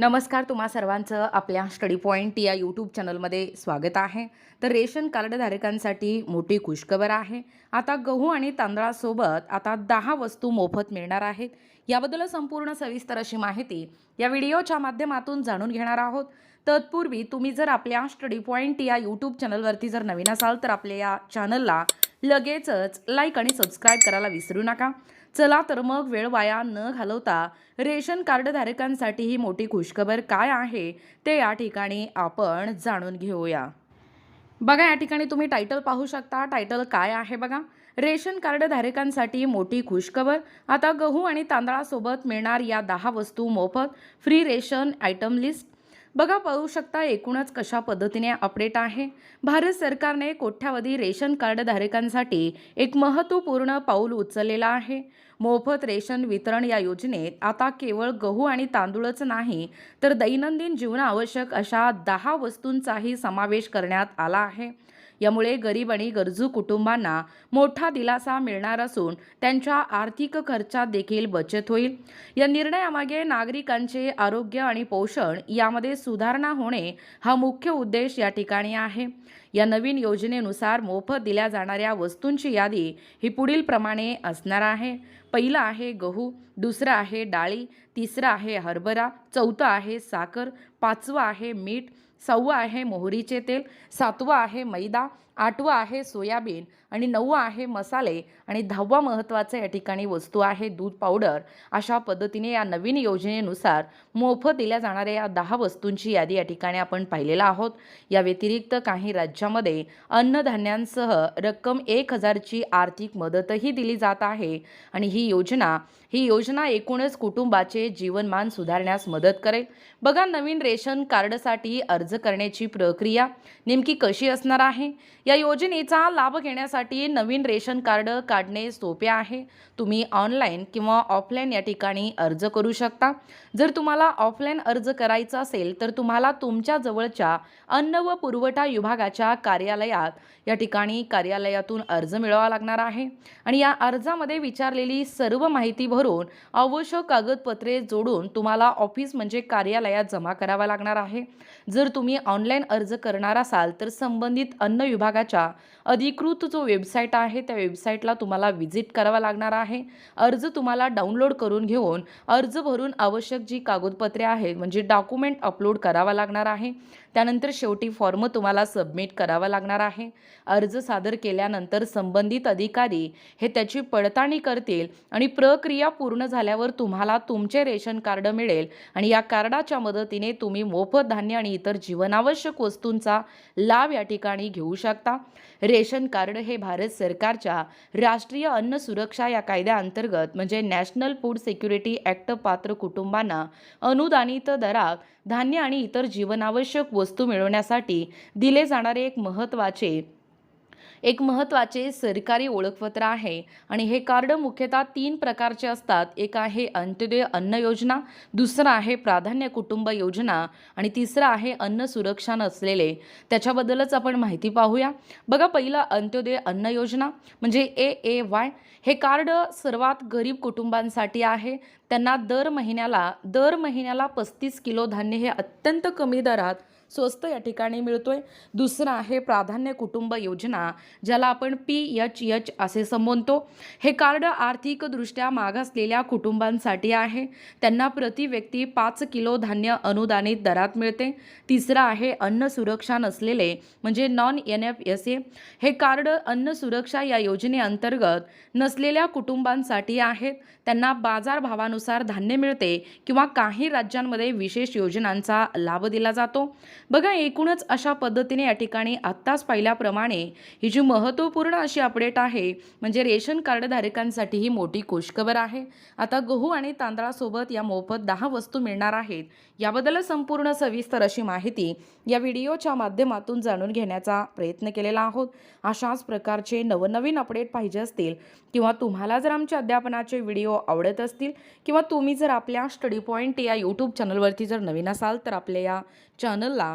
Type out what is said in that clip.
नमस्कार तुम्हा सर्वांचं आपल्या स्टडी पॉईंट या यूट्यूब चॅनलमध्ये स्वागत आहे. तर रेशन कार्डधारकांसाठी मोठी खुशखबर आहे. आता गहू आणि तांदळासोबत आता दहा वस्तू मोफत मिळणार आहेत. याबद्दल संपूर्ण सविस्तर अशी माहिती या व्हिडिओच्या माध्यमातून जाणून घेणार आहोत. तत्पूर्वी तुम्ही जर आपल्या स्टडी पॉईंट या यूट्यूब चॅनलवरती जर नवीन असाल तर आपल्या या चॅनलला लगेचच लाईक आणि सबस्क्राईब करायला विसरू नका. चला तर मग वेळ वाया न घालवता रेशन कार्डधारकांसाठी ही मोठी खुशखबर काय आहे ते या ठिकाणी आपण जाणून घेऊया. बघा या ठिकाणी तुम्ही टायटल पाहू शकता. टायटल काय आहे बघा? रेशन कार्ड धारकांसाठी मोठी खुशखबर. आता गहू आणि तांदळासोबत मिळणार या दहा वस्तू मोफत. फ्री रेशन आयटम लिस्ट बघा पाहू शकता एकूणच कशा पद्धतीने अपडेट आहे. भारत सरकारने कोट्यावधी रेशन कार्ड धारकांसाठी एक महत्त्वपूर्ण पाऊल उचललेलं आहे. मोफत रेशन वितरण या योजनेत आता केवळ गहू आणि तांदूळच नाही तर दैनंदिन जीवनावश्यक अशा दहा वस्तूंचाही समावेश करण्यात आला आहे. यामुळे गरीब आणि गरजू कुटुंबांना मोठा दिलासा मिळणार असून त्यांच्या आर्थिक खर्चात देखील बचत होईल. या निर्णयामागे नागरिकांचे आरोग्य आणि पोषण यामध्ये सुधारणा होणे हा मुख्य उद्देश या ठिकाणी आहे. या नवीन योजनेनुसार मोफत दिल्या जाणाऱ्या वस्तूंची यादी ही पुढील प्रमाणे असणार आहे. पहिलं आहे गहू दुसरं आहे डाळी तिसरं आहे हरभरा चौथं आहे साखर पाचवं आहे मीठ सहावं आहे मोहरीचे तेल सातवं आहे मैदा आठवं आहे सोयाबीन. आणि नऊ आहे मसाले आणि दहावा महत्त्वाचं या ठिकाणी वस्तू आहे दूध पावडर. अशा पद्धतीने या नवीन योजनेनुसार मोफत दिल्या जाणाऱ्या या दहा वस्तूंची यादी या ठिकाणी आपण पाहिलेला आहोत. या व्यतिरिक्त काही राज्यामध्ये अन्नधान्यांसह रक्कम एक हजारची आर्थिक मदतही दिली जात आहे आणि ही योजना ही योजना एकूणच कुटुंबाचे जीवनमान सुधारण्यास मदत करेल. बघा नवीन रेशन कार्डसाठी अर्ज करण्याची प्रक्रिया नेमकी कशी असणार आहे? या योजनेचा लाभ घेण्यासाठी नवीन रेशन कार्ड काढणे सोपे आहे. तुम्ही ऑनलाईन किंवा ऑफलाईन या ठिकाणी अर्ज करू शकता. जर तुम्हाला ऑफलाईन अर्ज करायचा असेल तर तुम्हाला तुमच्या जवळच्या अन्न व पुरवठा विभागाच्या कार्यालयात या ठिकाणी कार्यालयातून अर्ज मिळवावा लागणार आहे. आणि या अर्जामध्ये विचारलेली सर्व माहिती भरून आवश्यक कागदपत्रे जोडून तुम्हाला ऑफिस म्हणजे कार्यालयात जमा करावा लागणार आहे. जर तुम्ही ऑनलाईन अर्ज करणार असाल तर संबंधित अन्न विभागाच्या अधिकृत जो वेबसाईट आहे त्या वेबसाईटला तुम्हाला व्हिजिट करावा लागणार आहे. अर्ज तुम्हाला डाउनलोड करून घेऊन अर्ज भरून आवश्यक जी कागदपत्रे आहेत म्हणजे डॉक्युमेंट अपलोड करावा लागणार आहे. त्यानंतर शेवटी फॉर्म तुम्हाला सबमिट करावा लागणार आहे. अर्ज सादर केल्यानंतर संबंधित अधिकारी हे त्याची पडताळणी करतील आणि प्रक्रिया पूर्ण झाल्यावर तुम्हाला तुमचे रेशन कार्ड मिळेल आणि या कार्डाच्या मदतीने तुम्ही मोफत धान्य आणि इतर जीवनावश्यक वस्तूंचा लाभ या ठिकाणी घेऊ शकता. रेशन कार्ड हे भारत सरकारच्या राष्ट्रीय अन्न सुरक्षा या कायद्याअंतर्गत म्हणजे नॅशनल फूड सिक्युरिटी ॲक्ट पात्र कुटुंबांना अनुदानित दरात धान्य आणि इतर जीवनावश्यक वस्तू मिळवण्यासाठी दिले जाणारे एक महत्त्वाचे एक महत्त्वाचे सरकारी ओळखपत्र आहे. आणि हे कार्ड मुख्यतः तीन प्रकारचे असतात. एक आहे अंत्योदय अन्न योजना दुसरं आहे प्राधान्य कुटुंब योजना आणि तिसरं आहे अन्न सुरक्षा नसलेले. त्याच्याबद्दलच आपण माहिती पाहूया. बघा पहिलं अंत्योदय अन्न योजना म्हणजे ए ए वाय हे कार्ड सर्वात गरीब कुटुंबांसाठी आहे. त्यांना दर महिन्याला दर महिन्याला पस्तीस किलो धान्य हे अत्यंत कमी दरात स्वस्त या ठिकाणी मिळतोय. दुसरं आहे प्राधान्य कुटुंब योजना ज्याला आपण पी एच एच असे संबोधतो. हे कार्ड आर्थिकदृष्ट्या मागासलेल्या कुटुंबांसाठी आहे. त्यांना प्रति व्यक्ती पाच किलो धान्य अनुदानित दरात मिळते. तिसरं आहे अन्न सुरक्षा नसलेले म्हणजे non N F S A. हे कार्ड अन्न सुरक्षा या योजनेअंतर्गत नसलेल्या कुटुंबांसाठी आहेत. त्यांना बाजारभावानुसार धान्य मिळते किंवा काही राज्यांमध्ये विशेष योजनांचा लाभ दिला जातो. बघा एकूणच अशा पद्धतीने या ठिकाणी आत्ताच पाहिल्याप्रमाणे ही जी महत्त्वपूर्ण अशी अपडेट आहे म्हणजे रेशन कार्डधारकांसाठी ही मोठी खुशखबर आहे. आता गहू आणि तांदळासोबत या मोफत दहा वस्तू मिळणार आहेत. याबद्दल संपूर्ण सविस्तर अशी माहिती या व्हिडिओच्या माध्यमातून जाणून घेण्याचा प्रयत्न केलेला आहोत. अशाच प्रकारचे नवनवीन अपडेट पाहिजे असतील किंवा तुम्हाला जर आमच्या अध्यापनाचे व्हिडिओ आवडत असतील किंवा तुम्ही जर आपल्या स्टडी पॉईंट या यूट्यूब चॅनलवरती जर नवीन असाल तर आपल्या या चॅनलला